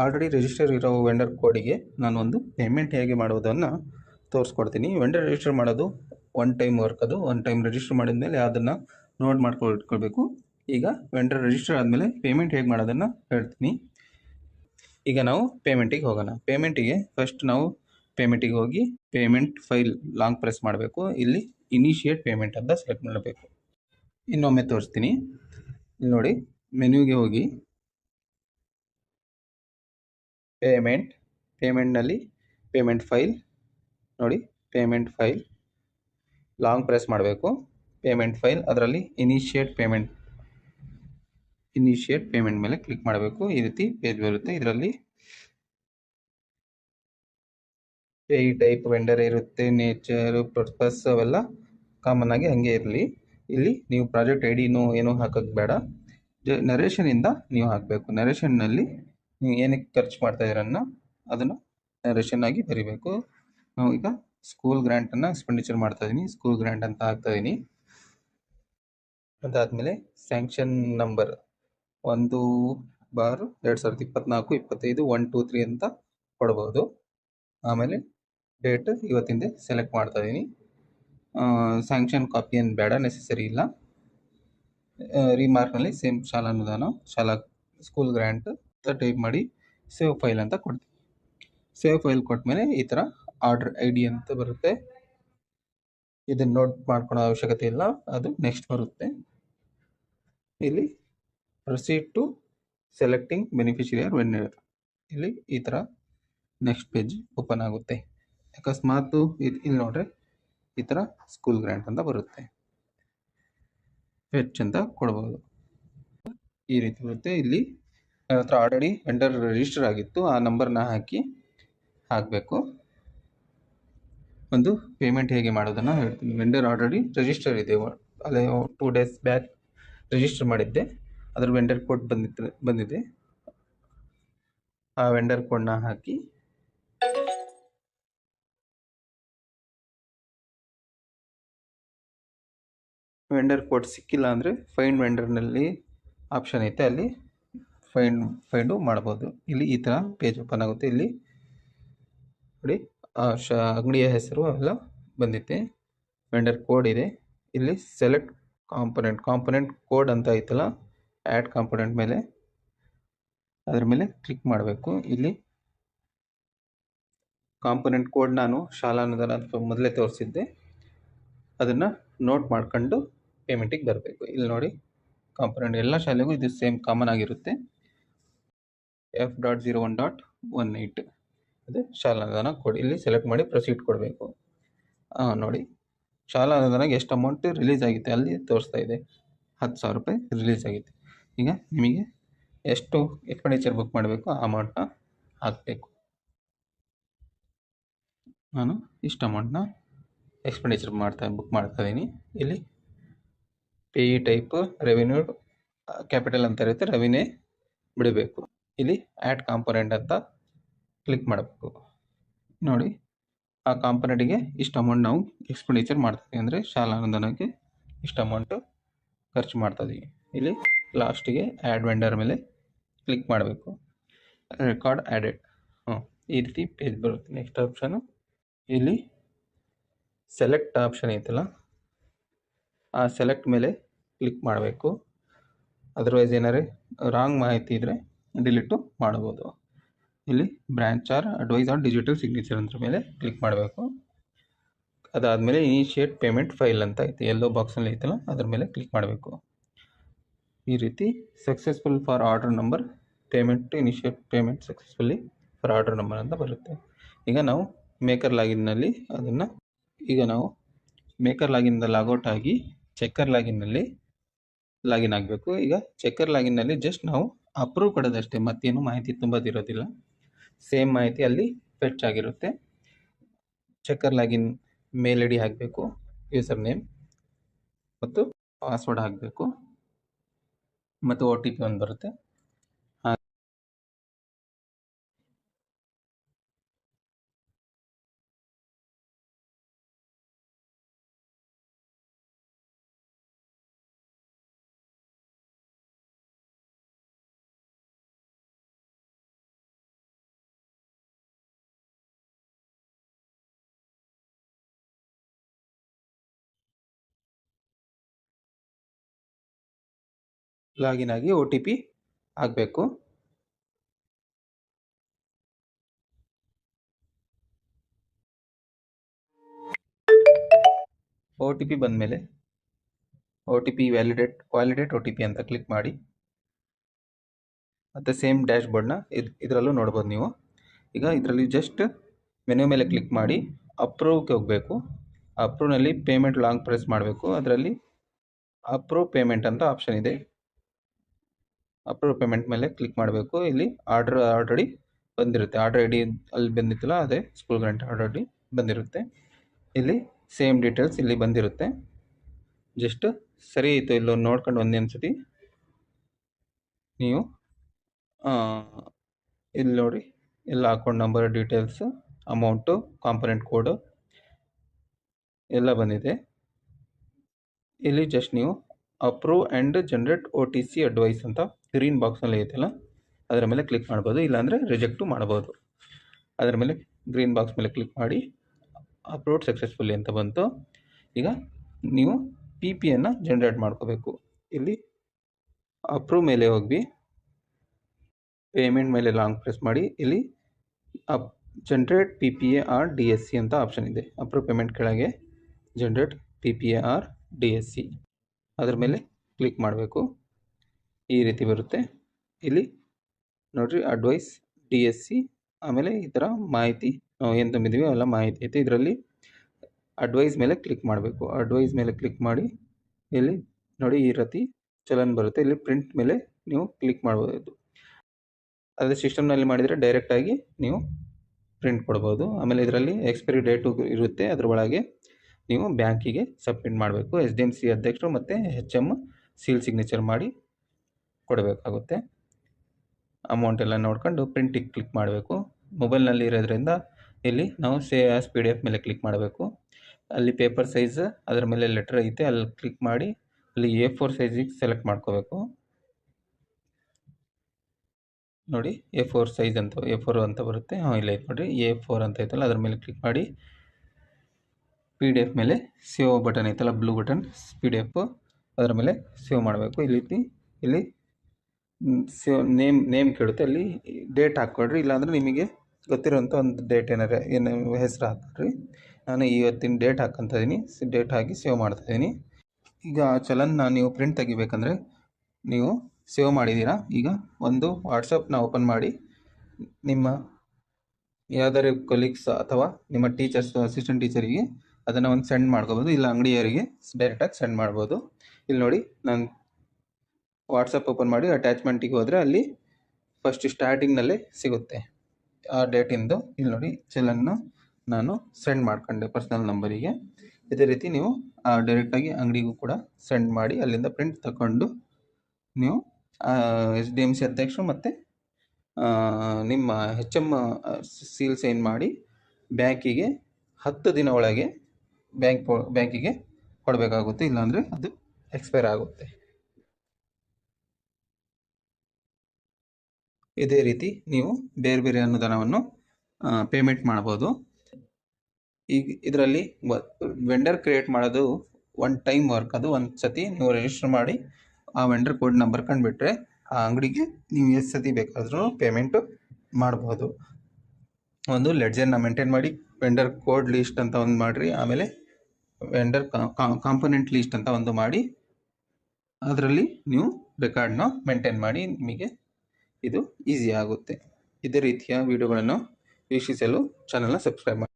Already register ಇರೋ vendor ಕೋಡಿಗೆ ನಾನು ಒಂದು ಪೇಮೆಂಟ್ ಹೇಗೆ ಮಾಡೋದನ್ನು ತೋರಿಸ್ಕೊಡ್ತೀನಿ. ವೆಂಡರ್ ರಿಜಿಸ್ಟರ್ ಮಾಡೋದು ಒನ್ ಟೈಮ್ ವರ್ಕ್ ಅದು. ಒನ್ ಟೈಮ್ ರಿಜಿಸ್ಟರ್ ಮಾಡಿದ ಮೇಲೆ ಅದನ್ನು ನೋಟ್ ಮಾಡ್ಕೊಳ್ಕೊಳ್ಬೇಕು. ಈಗ ವೆಂಡರ್ ರಿಜಿಸ್ಟರ್ ಆದಮೇಲೆ ಪೇಮೆಂಟ್ ಹೇಗೆ ಮಾಡೋದನ್ನು ಹೇಳ್ತೀನಿ. ಈಗ ನಾವು ಪೇಮೆಂಟಿಗೆ ಹೋಗೋಣ. ಪೇಮೆಂಟಿಗೆ ಫಸ್ಟ್ ನಾವು ಪೇಮೆಂಟಿಗೆ ಹೋಗಿ ಪೇಮೆಂಟ್ ಫೈಲ್ ಲಾಂಗ್ ಪ್ರೆಸ್ ಮಾಡಬೇಕು. ಇಲ್ಲಿ ಇನಿಷಿಯೇಟ್ ಪೇಮೆಂಟ್ ಅಂತ ಸೆಲೆಕ್ಟ್ ಮಾಡಬೇಕು. ಇನ್ನೊಮ್ಮೆ ತೋರಿಸ್ತೀನಿ. ಇಲ್ಲಿ ನೋಡಿ ಮೆನ್ಯೂಗೆ ಹೋಗಿ ಪೇಮೆಂಟ್ ಪೇಮೆಂಟ್ನಲ್ಲಿ ಪೇಮೆಂಟ್ ಫೈಲ್ ನೋಡಿ ಪೇಮೆಂಟ್ ಫೈಲ್ ಲಾಂಗ್ ಪ್ರೆಸ್ ಮಾಡಬೇಕು. ಪೇಮೆಂಟ್ ಫೈಲ್ ಅದರಲ್ಲಿ ಇನಿಷಿಯೇಟ್ ಪೇಮೆಂಟ್ ಇನಿಷಿಯೇಟ್ ಪೇಮೆಂಟ್ ಮೇಲೆ ಕ್ಲಿಕ್ ಮಾಡಬೇಕು. ಈ ರೀತಿ ಪೇಜ್ ಬರುತ್ತೆ. ಇದರಲ್ಲಿ ಪೇ ಟೈಪ್ ವೆಂಡರ್ ಇರುತ್ತೆ ನೇಚರ್ ಪರ್ಪಸ್ ಅವೆಲ್ಲ ಕಾಮನ್ ಆಗಿ ಹಂಗೆ ಇರಲಿ. ಇಲ್ಲಿ ನೀವು ಪ್ರಾಜೆಕ್ಟ್ ಐ ಡಿನೂ ಏನೂ ಹಾಕೋಕ್ಕೆ ಬೇಡ. ನರೇಷನಿಂದ ನೀವು ಹಾಕಬೇಕು. ನರೇಷನ್ನಲ್ಲಿ ನೀವು ಏನಕ್ಕೆ ಖರ್ಚು ಮಾಡ್ತಾ ಇದ್ದೀರನ್ನ ಅದನ್ನು ನರೇಷನ್ ಆಗಿ ಬರಿಬೇಕು. ನಾವು ಈಗ ಸ್ಕೂಲ್ ಗ್ರ್ಯಾಂಟನ್ನು ಎಕ್ಸ್ಪೆಂಡಿಚರ್ ಮಾಡ್ತಾ ಇದ್ದೀನಿ ಸ್ಕೂಲ್ ಗ್ರ್ಯಾಂಟ್ ಅಂತ ಹಾಕ್ತಾ ಇದ್ದೀನಿ ಅದಾದಮೇಲೆ ಸ್ಯಾಂಕ್ಷನ್ ನಂಬರ್ ಒಂದು, ಬಾರ್, ಎರಡು ಸಾವಿರದ ಇಪ್ಪತ್ನಾಲ್ಕು, ಇಪ್ಪತ್ತೈದು ಒನ್ ಟೂ ತ್ರೀ ಅಂತ ಕೊಡ್ಬೋದು. ಆಮೇಲೆ ಡೇಟ್ ಇವತ್ತಿಂದ ಸೆಲೆಕ್ಟ್ ಮಾಡ್ತಾ ಇದ್ದೀನಿ ಸ್ಯಾಂಕ್ಷನ್ ಕಾಪಿ ಏನು ಬೇಡ ನೆಸೆಸರಿ ಇಲ್ಲ. ರಿಮಾರ್ಕ್ನಲ್ಲಿ ಸೇಮ್ ಶಾಲಾ ಅನುದಾನ, ಶಾಲಾ ಸ್ಕೂಲ್ ಗ್ರ್ಯಾಂಟ್ ಟೈಪ್ ಮಾಡಿ ಸೇವ್ ಫೈಲ್ ಅಂತ ಕೊಡ್ತೀವಿ ಸೇವ್ ಫೈಲ್ ಕೊಟ್ಮೇಲೆ ಈ ಥರ ಆರ್ಡರ್ ಐ ಡಿ ಅಂತ ಬರುತ್ತೆ. ಇದನ್ನು ನೋಟ್ ಮಾಡ್ಕೊಳ್ಳೋ ಅವಶ್ಯಕತೆ ಇಲ್ಲ, ಅದು ನೆಕ್ಸ್ಟ್ ಬರುತ್ತೆ. ಇಲ್ಲಿ ಪ್ರೊಸೀಡ್ ಟು ಸೆಲೆಕ್ಟಿಂಗ್ ಬೆನಿಫಿಷರಿಯರ್ ಇರುತ್ತೆ ಇಲ್ಲಿ ಈ ಥರ ನೆಕ್ಸ್ಟ್ ಪೇಜ್ ಓಪನ್ ಆಗುತ್ತೆ. ಅಕಸ್ಮಾತು ಇದು ಇಲ್ಲಿ ನೋಡ್ರಿ ಈ ಥರ ಸ್ಕೂಲ್ ಗ್ರ್ಯಾಂಟ್ ಅಂತ ಬರುತ್ತೆ. ಫೆಚ್ ಅಂತ ಕೊಡ್ಬೋದು. ಈ ರೀತಿ ಬರುತ್ತೆ. ಇಲ್ಲಿ ನನ್ನ ಹತ್ರ ಆಲ್ರೆಡಿ ವೆಂಡರ್ ರಿಜಿಸ್ಟರ್ ಆಗಿತ್ತು, ಆ ನಂಬರ್ನ ಹಾಕಿ ಹಾಕಬೇಕು. ಒಂದು ಪೇಮೆಂಟ್ ಹೇಗೆ ಮಾಡೋದನ್ನು ಹೇಳ್ತೀನಿ. ವೆಂಡರ್ ಆಲ್ರೆಡಿ ರಿಜಿಸ್ಟರ್ ಇದೆ. ಅಲ್ಲೇ ಟೂ ಡೇಸ್ ಬ್ಯಾಕ್ ರಿಜಿಸ್ಟರ್ ಮಾಡಿದ್ದೆ. ಅದರ ವೆಂಡರ್ ಕೋಡ್ ಬಂದಿತ್ತು, ಬಂದಿದೆ. ಆ ವೆಂಡರ್ ಕೋಡ್ನ ಹಾಕಿ ವೆಂಡರ್ ಕೋಡ್ ಸಿಕ್ಕಿಲ್ಲ ಅಂದರೆ ಫೈಂಡ್ ವೆಂಡರ್ನಲ್ಲಿ ಆಪ್ಷನ್ ಐತೆ ಅಲ್ಲಿ. ಫೈಂಡ್ ಫೈಂಡು ಮಾಡ್ಬೋದು. ಇಲ್ಲಿ ಈ ಥರ ಪೇಜ್ ಓಪನ್ ಆಗುತ್ತೆ. ಇಲ್ಲಿ ನೋಡಿ ಶ, ಅಂಗಡಿಯ ಹೆಸರು ಎಲ್ಲ ಬಂದಿದೆ ವೆಂಡರ್ ಕೋಡ್ ಇದೆ. ಇಲ್ಲಿ ಸೆಲೆಕ್ಟ್ ಕಾಂಪೊನೆಂಟ್ ಕಾಂಪೊನೆಂಟ್ ಕೋಡ್ ಅಂತ ಐತಲ್ಲ ಆ್ಯಡ್ ಕಾಂಪೊನೆಂಟ್ ಮೇಲೆ ಅದ್ರ ಮೇಲೆ ಕ್ಲಿಕ್ ಮಾಡಬೇಕು. ಇಲ್ಲಿ ಕಾಂಪೊನೆಂಟ್ ಕೋಡ್ ನಾನು ಶಾಲಾ ಅನುದಾನ ಮೊದಲೇ ತೋರಿಸಿದ್ದೆ. ಅದನ್ನು ನೋಟ್ ಮಾಡ್ಕೊಂಡು ಪೇಮೆಂಟಿಗೆ ಬರಬೇಕು. ಇಲ್ಲಿ ನೋಡಿ ಕಾಂಪೊನೆಂಟ್ ಎಲ್ಲ ಶಾಲೆಗೂ ಇದು ಸೇಮ್ ಕಾಮನ್ ಆಗಿರುತ್ತೆ. F dot zero one dot one eight ಅದೇ ಶಾಲಾ ಅನುದಾನ ಕೊಡಿ. ಇಲ್ಲಿ ಸೆಲೆಕ್ಟ್ ಮಾಡಿ ಪ್ರೊಸೀಡ್ ಕೊಡಬೇಕು. ನೋಡಿ. ಶಾಲಾ ಅನುದಾನಕ್ಕೆ ಎಷ್ಟು ಅಮೌಂಟ್ ರಿಲೀಸ್ ಆಗಿದೆ? ಅಲ್ಲಿ ತೋರಿಸ್ತಾ ಇದೆ. ಹತ್ತು ಸಾವಿರ ರೂಪಾಯಿ ರಿಲೀಸ್ ಆಗಿದೆ. ಈಗ ನಿಮಗೆ ಎಷ್ಟು ಎಕ್ಸ್ಪೆಂಡಿಚರ್ ಬುಕ್ ಮಾಡಬೇಕು? ಆ ಅಮೌಂಟ್ನ ಹಾಕಬೇಕು. ನಾನು ಇಷ್ಟು ಅಮೌಂಟ್ನ ಎಕ್ಸ್ಪೆಂಡಿಚರ್ ಮಾಡ್ತಾ ಬುಕ್ ಮಾಡ್ತಾ ಇದ್ದೀನಿ. ಇಲ್ಲಿ ಪೇ ಟೈಪ್ ರೆವಿನ್ಯೂ ಕ್ಯಾಪಿಟಲ್ ಅಂತ ಇರುತ್ತೆ ರೆವಿನ್ಯೂ ಬಿಡಬೇಕು. ಇಲ್ಲಿ ಆ್ಯಡ್ ಕಾಂಪೊನೆಂಟ್ ಅಂತ ಕ್ಲಿಕ್ ಮಾಡಬೇಕು. ನೋಡಿ, ಆ ಕಾಂಪೊನೆಂಟಿಗೆ ಇಷ್ಟು ಅಮೌಂಟ್ ನಾವು ಎಕ್ಸ್ಪೆಂಡಿಚರ್ ಮಾಡ್ತೀವಿ. ಅಂದರೆ ಶಾಲಾ ಅನುದಾನಕ್ಕೆ ಇಷ್ಟು ಅಮೌಂಟು ಖರ್ಚು ಮಾಡ್ತಾಯಿದ್ದೀವಿ ಇಲ್ಲಿ ಲಾಸ್ಟಿಗೆ ಆ್ಯಡ್ ವೆಂಡರ್ ಮೇಲೆ ಕ್ಲಿಕ್ ಮಾಡಬೇಕು. ರೆಕಾರ್ಡ್ ಆ್ಯಡೆಡ್ ಹ್ಞೂ ಈ ರೀತಿ ಪೇಜ್ ಬರುತ್ತೆ. ನೆಕ್ಸ್ಟ್ ಆಪ್ಷನು ಇಲ್ಲಿ ಸೆಲೆಕ್ಟ್ ಆಪ್ಷನ್ ಐತಲ್ಲ, ಆ ಸೆಲೆಕ್ಟ್ ಮೇಲೆ ಕ್ಲಿಕ್ ಮಾಡಬೇಕು. ಅದರ್ವೈಸ್ ಏನಾರೇ ರಾಂಗ್ ಮಾಹಿತಿ ಇದ್ದರೆ ಡಿಲೀಟು ಮಾಡ್ಬೋದು ಇಲ್ಲಿ branch or advice or digital signature ಅಂದ್ರ ಮೇಲೆ ಕ್ಲಿಕ್ ಮಾಡಬೇಕು. ಅದಾದಮೇಲೆ ಇನಿಷಿಯೇಟ್ ಪೇಮೆಂಟ್ ಫೈಲ್ ಅಂತ ಐತೆ ಎಲ್ಲೋ ಬಾಕ್ಸಲ್ಲಿ ಐತಲ್ಲ, ಅದ್ರ ಮೇಲೆ ಕ್ಲಿಕ್ ಮಾಡಬೇಕು. ಈ ರೀತಿ successful for order number payment initiate payment successfully for order number ಅಂತ ಬರುತ್ತೆ. ಈಗ ನಾವು ಮೇಕರ್ ಲಾಗಿನ್ನಲ್ಲಿ ಅದನ್ನು, ಈಗ ನಾವು ಮೇಕರ್ ಲಾಗಿನ್ದ ಲಾಗೌಟ್ ಆಗಿ ಚೆಕ್ಕರ್ ಲಾಗಿನ್ನಲ್ಲಿ ಲಾಗಿನ್ ಆಗಬೇಕು. ಈಗ ಚೆಕ್ಕರ್ ಲಾಗಿನ್ನಲ್ಲಿ ಜಸ್ಟ್ ನಾವು ಅಪ್ರೂವ್ ಕೊಡೋದಷ್ಟೇ, ಮತ್ತೇನು ಮಾಹಿತಿ ತುಂಬೋದಿರೋದಿಲ್ಲ ಸೇಮ್ ಮಾಹಿತಿ ಅಲ್ಲಿ ಫೆಚ್ ಆಗಿರುತ್ತೆ. Checker login mail I D ಹಾಕಬೇಕು ಯೂಸರ್ ನೇಮ್ ಮತ್ತು ಪಾಸ್ವರ್ಡ್ ಹಾಕಬೇಕು. ಮತ್ತು ಒ ಟಿ ಪಿ ಒಂದು ಬರುತ್ತೆ. ಲಾಗಿನ್ ಆಗಿ ಒ ಟಿ ಪಿ ಆಗಬೇಕು. ಒ ಟಿ ಪಿ ಬಂದಮೇಲೆ O T P validate validate O T P ಅಂತ ಕ್ಲಿಕ್ ಮಾಡಿ. ಮತ್ತು ಸೇಮ್ ಡ್ಯಾಶ್ ಬೋರ್ಡ್ನ ಇದು, ಇದರಲ್ಲೂ ನೋಡ್ಬೋದು ನೀವು. ಈಗ ಇದರಲ್ಲಿ ಜಸ್ಟ್ ಮೆನು ಮೇಲೆ ಕ್ಲಿಕ್ ಮಾಡಿ ಅಪ್ರೂವ್ಗೆ ಹೋಗಬೇಕು. ಅಪ್ರೂವ್ನಲ್ಲಿ ಪೇಮೆಂಟ್ ಲಾಂಗ್ ಪ್ರೆಸ್ ಮಾಡಬೇಕು. ಅದರಲ್ಲಿ ಅಪ್ರೂವ್ ಪೇಮೆಂಟ್ ಅಂತ ಆಪ್ಷನ್ ಇದೆ. ಅಪ್ರೂವ್ ಪೇಮೆಂಟ್ ಮೇಲೆ ಕ್ಲಿಕ್ ಮಾಡಬೇಕು. ಇಲ್ಲಿ ಆರ್ಡ್ರ್ ಆಲ್ರೆಡಿ ಬಂದಿರುತ್ತೆ. ಆರ್ಡರ್ ಐ ಡಿ ಅಲ್ಲಿ ಬಂದಿತ್ತಲ್ಲ, ಅದೇ school grant order I D ಬಂದಿರುತ್ತೆ. ಇಲ್ಲಿ ಸೇಮ್ ಡೀಟೇಲ್ಸ್ ಇಲ್ಲಿ ಬಂದಿರುತ್ತೆ. ಜಸ್ಟ್ ಸರಿ ಇತ್ತು ಇಲ್ಲೋ ನೋಡ್ಕೊಂಡು ಒಂದೇ ಸತಿ ನೀವು ಇಲ್ಲಿ ನೋಡಿ, ಎಲ್ಲ account number details amount component code ಎಲ್ಲ ಬಂದಿದೆ. ಇಲ್ಲಿ ಜಸ್ಟ್ ನೀವು approve and generate O T C advice ಅಂತ ಗ್ರೀನ್ ಬಾಕ್ಸಲ್ಲಿ ಐತಲ್ಲ? ಅದರ ಮೇಲೆ ಕ್ಲಿಕ್ ಮಾಡ್ಬೋದು, ಇಲ್ಲಾಂದರೆ ರಿಜೆಕ್ಟು ಮಾಡ್ಬೋದು. ಅದರ ಮೇಲೆ ಗ್ರೀನ್ ಬಾಕ್ಸ್ ಮೇಲೆ ಕ್ಲಿಕ್ ಮಾಡಿ ಅಪ್ಲೋಡ್ ಸಕ್ಸಸ್ಫುಲ್ಲಿ ಅಂತ ಬಂತು. ಈಗ ನೀವು ಪಿ ಪಿಯನ್ನು ಜನ್ರೇಟ್ ಮಾಡ್ಕೋಬೇಕು. ಇಲ್ಲಿ ಅಪ್ರೂವ್ ಮೇಲೆ ಹೋಗಿ ಪೇಮೆಂಟ್ ಮೇಲೆ ಲಾಂಗ್ ಪ್ರೆಸ್ ಮಾಡಿ. ಇಲ್ಲಿ up generate P P A R D S C ಅಂತ ಆಪ್ಷನ್ ಇದೆ. ಅಪ್ರೂವ್ ಪೇಮೆಂಟ್ ಕೆಳಗೆ generate P P A R D S C ಅದ್ರ ಮೇಲೆ ಕ್ಲಿಕ್ ಮಾಡಬೇಕು. ಈ ರೀತಿ ಬರುತ್ತೆ. ಇಲ್ಲಿ ನೋಡಿರಿ ಅಡ್ವೈಸ್ ಡಿ ಎಸ್ ಸಿ ಆಮೇಲೆ ಈ ಥರ ಮಾಹಿತಿ ನಾವು ಏನು ತುಂಬಿದ್ದೀವಿ ಅವೆಲ್ಲ ಮಾಹಿತಿ ಐತೆ. ಇದರಲ್ಲಿ ಅಡ್ವೈಸ್ ಮೇಲೆ ಕ್ಲಿಕ್ ಮಾಡಬೇಕು. ಅಡ್ವೈಸ್ ಮೇಲೆ ಕ್ಲಿಕ್ ಮಾಡಿ ಇಲ್ಲಿ ನೋಡಿ ಈ ರೀತಿ ಚಲನ್ ಬರುತ್ತೆ. ಇಲ್ಲಿ ಪ್ರಿಂಟ್ ಮೇಲೆ ನೀವು ಕ್ಲಿಕ್ ಮಾಡ್ಬೋದು. ಅದೇ ಸಿಸ್ಟಮ್ನಲ್ಲಿ ಮಾಡಿದರೆ ಡೈರೆಕ್ಟಾಗಿ ನೀವು ಪ್ರಿಂಟ್ ಕೊಡ್ಬೋದು. ಆಮೇಲೆ ಇದರಲ್ಲಿ ಎಕ್ಸ್ಪೈರಿ ಡೇಟು ಇರುತ್ತೆ ಅದರ ಒಳಗೆ. ನೀವು ಬ್ಯಾಂಕಿಗೆ ಸಬ್ಮಿಟ್ ಮಾಡಬೇಕು. ಎಸ್ ಡಿ ಎಂ ಸಿ ಅಧ್ಯಕ್ಷರು ಮತ್ತು ಹೆಚ್ ಎಂ ಸೀಲ್ ಸಿಗ್ನೇಚರ್ ಮಾಡಿ ಕೊಡಬೇಕಾಗುತ್ತೆ. ಅಮೌಂಟ್ ಎಲ್ಲ ನೋಡ್ಕೊಂಡು ಪ್ರಿಂಟಿಗೆ ಕ್ಲಿಕ್ ಮಾಡಬೇಕು. ಮೊಬೈಲ್ನಲ್ಲಿ ಇರೋದ್ರಿಂದ ಇಲ್ಲಿ ನಾವು save as P D F ಮೇಲೆ ಕ್ಲಿಕ್ ಮಾಡಬೇಕು. ಅಲ್ಲಿ ಪೇಪರ್ ಸೈಜ್ ಅದರ ಮೇಲೆ ಲೆಟ್ರ್ ಐತೆ, ಅಲ್ಲಿ ಕ್ಲಿಕ್ ಮಾಡಿ ಅಲ್ಲಿ ಎ ಫೋರ್ ಸೈಜಿಗೆ ಸೆಲೆಕ್ಟ್ ಮಾಡ್ಕೋಬೇಕು. ನೋಡಿ ಎ ಫೋರ್ ಸೈಜ್ ಅಂತ, ಎ ಫೋರ್ ಅಂತ ಬರುತ್ತೆ. ಹಾಂ, ಇಲ್ಲ ಐತೆ ನೋಡಿರಿ. ಎ ಫೋರ್ ಅಂತ ಐತಲ್ಲ, ಅದ್ರ ಮೇಲೆ ಕ್ಲಿಕ್ ಮಾಡಿ ಪಿ ಡಿ ಎಫ್ ಮೇಲೆ ಸೇವ್ ಬಟನ್ ಐತಲ್ಲ blue button P D F ಅದರ ಮೇಲೆ ಸೇವ್ ಮಾಡಬೇಕು. ಇಲ್ಲಿ ರೀತಿ ಇಲ್ಲಿ ಸೇವ್ ನೇಮ್ ನೇಮ್ ಕೇಳುತ್ತೆ. ಅಲ್ಲಿ ಡೇಟ್ ಹಾಕ್ಕೊಡ್ರಿ. ಇಲ್ಲಾಂದರೆ ನಿಮಗೆ ಗೊತ್ತಿರೋಂಥ ಒಂದು ಡೇಟ್ ಏನಾರ, ಏನು ಹೆಸರು ಹಾಕ್ಕೊಡ್ರಿ. ನಾನು ಇವತ್ತಿನ ಡೇಟ್ ಹಾಕ್ಕೊತಿದ್ದೀನಿ ಡೇಟ್ ಹಾಕಿ ಸೇವ್ ಮಾಡ್ತಾ ಇದ್ದೀನಿ ಈಗ ಚಲನ್ನ ನೀವು ಪ್ರಿಂಟ್ ತೆಗಿಬೇಕಂದ್ರೆ ನೀವು ಸೇವ್ ಮಾಡಿದ್ದೀರಾ? ಈಗ ಒಂದು ವಾಟ್ಸಪ್ನ ಓಪನ್ ಮಾಡಿ, ನಿಮ್ಮ ಯಾವ್ದಾದ್ರು ಕೊಲೀಗ್ಸ್ ಅಥವಾ ನಿಮ್ಮ ಟೀಚರ್ಸ್ ಅಸಿಸ್ಟೆಂಟ್ ಟೀಚರಿಗೆ ಅದನ್ನು ಒಂದು ಸೆಂಡ್ ಮಾಡ್ಕೋಬೋದು. ಇಲ್ಲ ಅಂಗಡಿಯವರಿಗೆ ಡೈರೆಕ್ಟಾಗಿ ಸೆಂಡ್ ಮಾಡ್ಬೋದು. ಇಲ್ಲಿ ನೋಡಿ, ನಾನು ವಾಟ್ಸಪ್ ಓಪನ್ ಮಾಡಿ ಅಟ್ಯಾಚ್ಮೆಂಟಿಗೆ ಹೋದರೆ ಅಲ್ಲಿ ಫಸ್ಟ್ ಸ್ಟಾರ್ಟಿಂಗ್ನಲ್ಲೇ ಸಿಗುತ್ತೆ. ಆ ಡೇಟಿಂದು ಇಲ್ಲಿ ನೋಡಿ, ಚಲನ್ನು ನಾನು ಸೆಂಡ್ ಮಾಡ್ಕೊಂಡೆ ಪರ್ಸ್ನಲ್ ನಂಬರಿಗೆ ಇದೇ ರೀತಿ ನೀವು ಡೈರೆಕ್ಟಾಗಿ ಅಂಗಡಿಗೂ ಕೂಡ ಸೆಂಡ್ ಮಾಡಿ ಅಲ್ಲಿಂದ ಪ್ರಿಂಟ್ ತಗೊಂಡು ನೀವು ಎಚ್ ಡಿ ಎಂ ಸಿ ಅಧ್ಯಕ್ಷರು ಮತ್ತು ನಿಮ್ಮ ಹೆಚ್ ಎಂ ಸೀಲ್ ಸೈನ್ ಮಾಡಿ ಬ್ಯಾಂಕಿಗೆ ಹತ್ತು ದಿನ ಒಳಗೆ ಬ್ಯಾಂಕ್ ಬ್ಯಾಂಕಿಗೆ ಕೊಡಬೇಕಾಗುತ್ತೆ, ಇಲ್ಲಾಂದರೆ ಅದು ಎಕ್ಸ್ಪೈರ್ ಆಗುತ್ತೆ. ಇದೇ ರೀತಿ ನೀವು ಬೇರೆ ಬೇರೆ ಅನುದಾನವನ್ನು ಪೇಮೆಂಟ್ ಮಾಡ್ಬೋದು. ಈಗ ಇದರಲ್ಲಿ ವೆಂಡರ್ ಕ್ರಿಯೇಟ್ ಮಾಡೋದು ಒನ್ ಟೈಮ್ ವರ್ಕ್ ಅದು ಒಂದು ಸತಿ ನೀವು ರಿಜಿಸ್ಟರ್ ಮಾಡಿ, ಆ ವೆಂಡರ್ ಕೋಡ್ ನಂಬರ್ ಕಂಡುಬಿಟ್ರೆ ಆ ಅಂಗಡಿಗೆ ನೀವು ಎಷ್ಟು ಸತಿ ಬೇಕಾದರೂ ಪೇಮೆಂಟು ಮಾಡ್ಬೋದು. ಒಂದು ಲೆಡ್ಜರ್ನ ಮೇಂಟೈನ್ ಮಾಡಿ ವೆಂಡರ್ ಕೋಡ್ ಲಿಸ್ಟ್ ಅಂತ ಒಂದು ಮಾಡಿರಿ, ಆಮೇಲೆ ವೆಂಡರ್ ಕಾಂಪೊನೆಂಟ್ ಲೀಸ್ಟ್ ಅಂತ ಒಂದು ಮಾಡಿ, ಅದರಲ್ಲಿ ನೀವು ರೆಕಾರ್ಡ್ನ ಮೇಂಟೈನ್ ಮಾಡಿ, ನಿಮಗೆ ಇದು ಈಸಿ ಆಗುತ್ತೆ. ಇದೇ ರೀತಿಯ ವಿಡಿಯೋಗಳನ್ನು ವೀಕ್ಷಿಸಲು ಚಾನಲ್ನ ಸಬ್ಸ್ಕ್ರೈಬ್ ಮಾಡಿ.